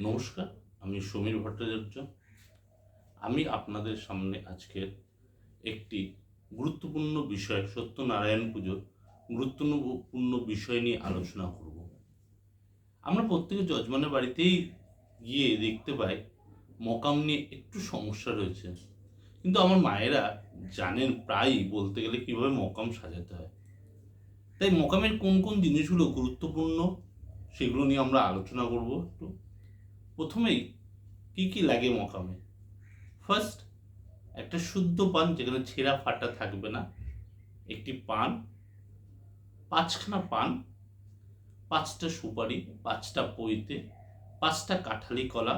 নমস্কার, আমি সমীর ভট্টাচার্য। আমি আপনাদের সামনে আজকের একটি গুরুত্বপূর্ণ বিষয়, সত্যনারায়ণ পুজোর গুরুত্বপূর্ণ বিষয় নিয়ে আলোচনা করব। আমরা প্রত্যেকে যজমানের বাড়িতেই গিয়ে দেখতে পাই, মকাম নিয়ে একটু সমস্যা রয়েছে। কিন্তু আমার মায়েরা জানেন প্রায়ই বলতে গেলে কীভাবে মকাম সাজাতে হয়। তাই মকামের কোন কোন জিনিসগুলো গুরুত্বপূর্ণ, সেগুলো নিয়ে আমরা আলোচনা করব একটু। প্রথমেই কি কি লাগে মকামে? ফার্স্ট একটা শুদ্ধ পান যেখানে ছেঁড়া ফাটা থাকবে না, একটি পান, পাঁচখানা পান, পাঁচটা সুপারি, পাঁচটা পইতে, পাঁচটা কাঁঠালি কলা,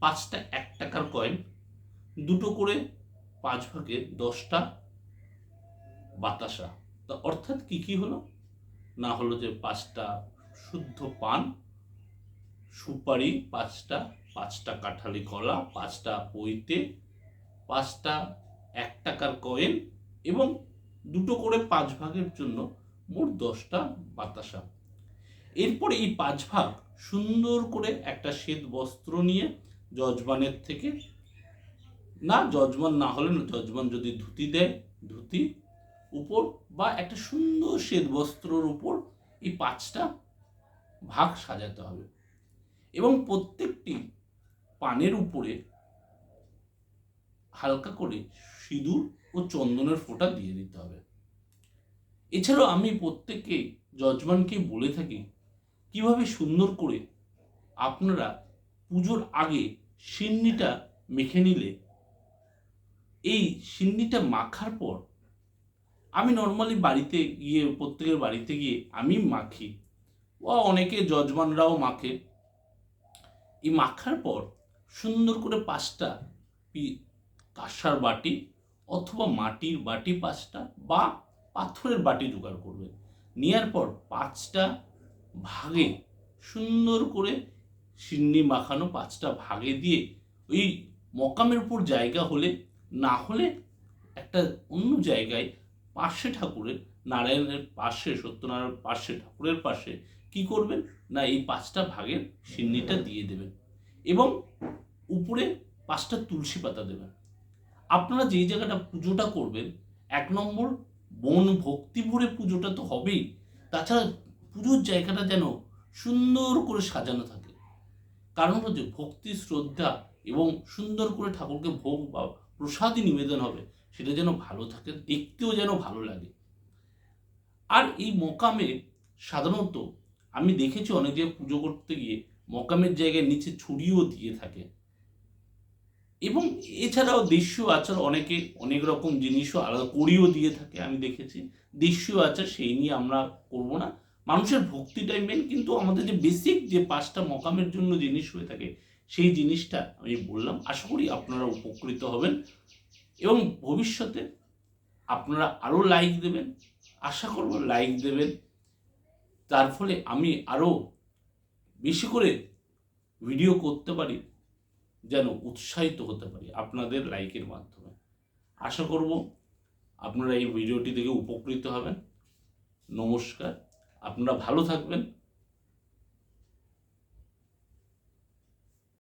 পাঁচটা এক টাকার কয়েন, দুটো করে পাঁচ ভাগে দশটা বাতাসা। তা অর্থাৎ কি কি হলো? না হলো যে পাঁচটা শুদ্ধ পান সুপারি, পাঁচটা পাঁচটা কাঁঠালি কলা, পাঁচটা পইতে পাঁচটা এক টাকার কয়েন এবং দুটো করে পাঁচ ভাগের জন্য মোট দশটা বাতাসা। এরপরে এই পাঁচ ভাগ সুন্দর করে একটা শ্বেত বস্ত্র নিয়ে যজমানের থেকে, না যজমান না হলে না, যজমান যদি ধুতি দেয়, ধুতি উপর বা একটা সুন্দর শ্বেত বস্ত্রর উপর এই পাঁচটা ভাগ সাজাতে হবে। এবং প্রত্যেকটি পানের উপরে হালকা করে সিঁদুর ও চন্দনের ফোঁটা দিয়ে দিতে হবে। এছাড়াও আমি প্রত্যেককে যজমানকে বলে থাকি, কীভাবে সুন্দর করে আপনারা পুজোর আগে সিন্নিটা মেখে নিলে, এই সিন্নিটা মাখার পর আমি নর্মালি বাড়িতে গিয়ে, প্রত্যেকের বাড়িতে গিয়ে আমি মাখি। ও অনেকে যজমানরাও মাখে। এই মাখার পর সুন্দর করে পাঁচটা কাঁসার বাটি অথবা মাটির বাটি পাঁচটা বা পাথরের বাটি জোগাড় করবে নেওয়ার পর পাঁচটা ভাগে সুন্দর করে সিন্নি মাখানো পাঁচটা ভাগে দিয়ে ওই মকামের উপর জায়গা হলে, না হলে একটা অন্য জায়গায় পাশে ঠাকুরের, নারায়ণের পাশে, সত্যনারায়ণের পাশে, ঠাকুরের পাশে কি করবেন? না, এই পাঁচটা ভাগের সিন্নিটা দিয়ে দেবেন এবং উপরে পাঁচটা তুলসী পাতা দেবেন। আপনারা যেই জায়গাটা পুজোটা করবেন, এক নম্বর বন ভক্তি ভরে পুজোটা তো হবেই। তাছাড়া পুজোর জায়গাটা যেন সুন্দর করে সাজানো থাকে। কারণ হচ্ছে ভক্তি, শ্রদ্ধা এবং সুন্দর করে ঠাকুরকে ভোগ বা প্রসাদই নিবেদন হবে, সেটা যেন ভালো থাকে, দেখতেও যেন ভালো লাগে। আর এই মোকামে সাধারণত আমি দেখেছি অনেক জায়গায় পুজো করতে গিয়ে মকামের জায়গায় নিচে ছুরিও দিয়ে থাকে। এবং এছাড়াও দেশীয় আচার অনেকে অনেক রকম জিনিসও আলাদা করিও দিয়ে থাকে, আমি দেখেছি। দেশীয় আচার সেই নিয়ে আমরা করব না। মানুষের ভক্তিটাই মেন কিন্তু আমাদের যে বেসিক যে পাঁচটা মকামের জন্য জিনিস হয়ে থাকে, সেই জিনিসটা আমি বললাম। আশা করি আপনারা উপকৃত হবেন এবং ভবিষ্যতে আপনারা আরও লাইক দেবেন। আশা করব লাইক দেবেন। তার ফলে আমি আরও বেশি করে ভিডিও করতে পারি, যেন উৎসাহিত হতে পারি আপনাদের লাইকের মাধ্যমে। আশা করব আপনারা এই ভিডিওটি থেকে উপকৃত হবেন। নমস্কার, আপনারা ভালো থাকবেন।